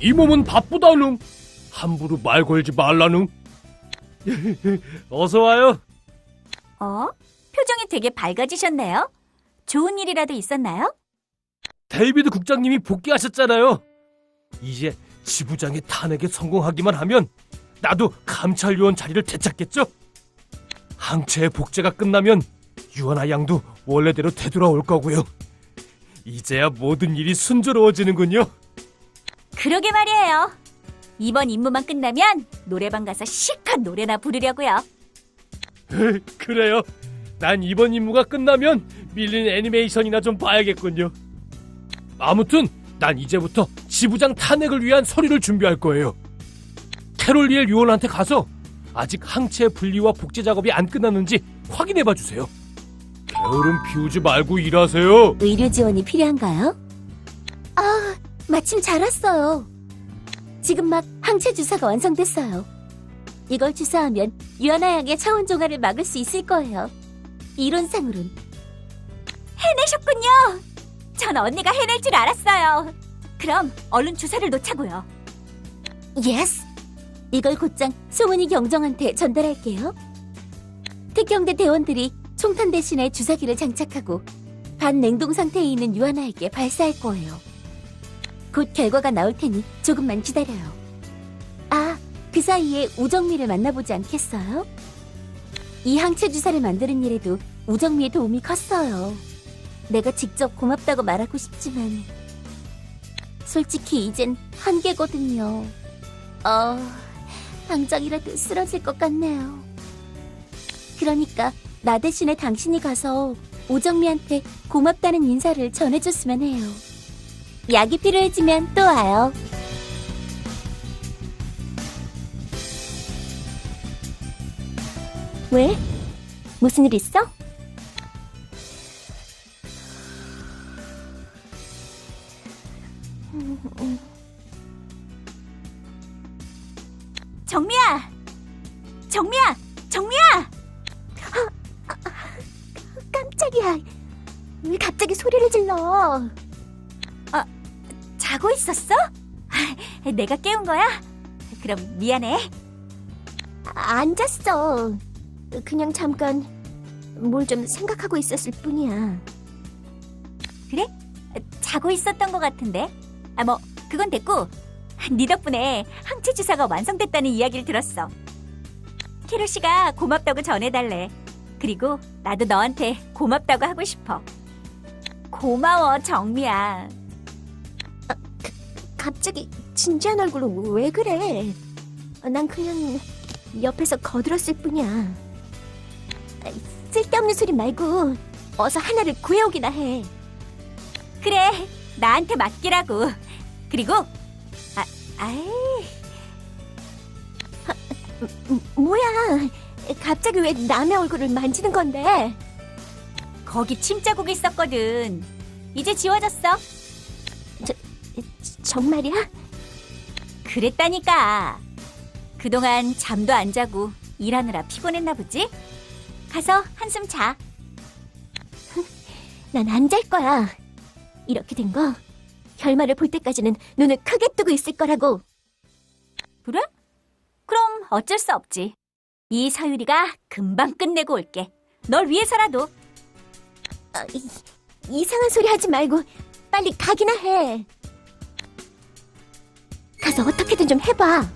이 몸은 바쁘다누. 함부로 말 걸지 말라누. 어서 와요. 어? 표정이 되게 밝아지셨네요. 좋은 일이라도 있었나요? 데이비드 국장님이 복귀하셨잖아요. 이제 지부장의 탄핵에 성공하기만 하면 나도 감찰위원 자리를 되찾겠죠? 항체의 복제가 끝나면 유아나 양도 원래대로 되돌아올 거고요. 이제야 모든 일이 순조로워지는군요. 그러게 말이에요. 이번 임무만 끝나면 노래방 가서 실컷 노래나 부르려고요. 그래요. 난 이번 임무가 끝나면 밀린 애니메이션이나 좀 봐야겠군요. 아무튼 난 이제부터 지부장 탄핵을 위한 서류를 준비할 거예요. 캐롤리엘 요원한테 가서 아직 항체 분리와 복제 작업이 안 끝났는지 확인해 봐 주세요. 게으름 피우지 말고 일하세요. 의료 지원이 필요한가요? 아, 마침 잘 왔어요. 지금 막 항체 주사가 완성됐어요. 이걸 주사하면 유아나 양의 차원 종아를 막을 수 있을 거예요. 이론상으론. 해내셨군요. 전 언니가 해낼 줄 알았어요. 그럼 얼른 주사를 놓자고요. 예스! 이걸 곧장 소문이 경정한테 전달할게요. 특경대 대원들이 총탄 대신에 주사기를 장착하고 반냉동 상태에 있는 유아나에게 발사할 거예요. 곧 결과가 나올 테니 조금만 기다려요. 아, 그 사이에 우정미를 만나보지 않겠어요? 이 항체 주사를 만드는 일에도 우정미의 도움이 컸어요. 내가 직접 고맙다고 말하고 싶지만 솔직히 이젠 한계거든요. 어, 당장이라도 쓰러질 것 같네요. 그러니까 나 대신에 당신이 가서 오정미한테 고맙다는 인사를 전해줬으면 해요. 약이 필요해지면 또 와요. 왜? 무슨 일 있어? 정미야! 정미야! 정미야! 깜짝이야. 왜 갑자기 소리를 질러? 자고 있었어? 아, 내가 깨운 거야? 그럼 미안해. 아, 안 잤어. 그냥 잠깐 뭘 좀 생각하고 있었을 뿐이야. 자고 있었던 것 같은데. 아, 뭐, 그건 됐고. 네 덕분에 항체 주사가 완성됐다는 이야기를 들었어. 캐롤 씨가 고맙다고 전해달래. 그리고 나도 너한테 고맙다고 하고 싶어. 고마워, 정미야. 갑자기 진지한 얼굴로 왜 그래? 난 그냥 옆에서 거들었을 뿐이야. 쓸데없는 소리 말고 어서 하나를 구해오기나 해. 그래, 나한테 맡기라고. 그리고, 아, 아이, 음, 뭐야? 갑자기 왜 남의 얼굴을 만지는 건데? 거기 침자국 있었거든. 이제 지워졌어. 정말이야? 그랬다니까. 그동안 잠도 안 자고 일하느라 피곤했나 보지? 가서 한숨 자. 난 안 잘 거야. 이렇게 된 거 결말을 볼 때까지는 눈을 크게 뜨고 있을 거라고. 그래? 그럼 어쩔 수 없지. 이 서유리가 금방 끝내고 올게. 널 위해서라도. 아, 이, 이상한 소리 하지 말고 빨리 가기나 해. 가서 어떻게든 좀 해봐.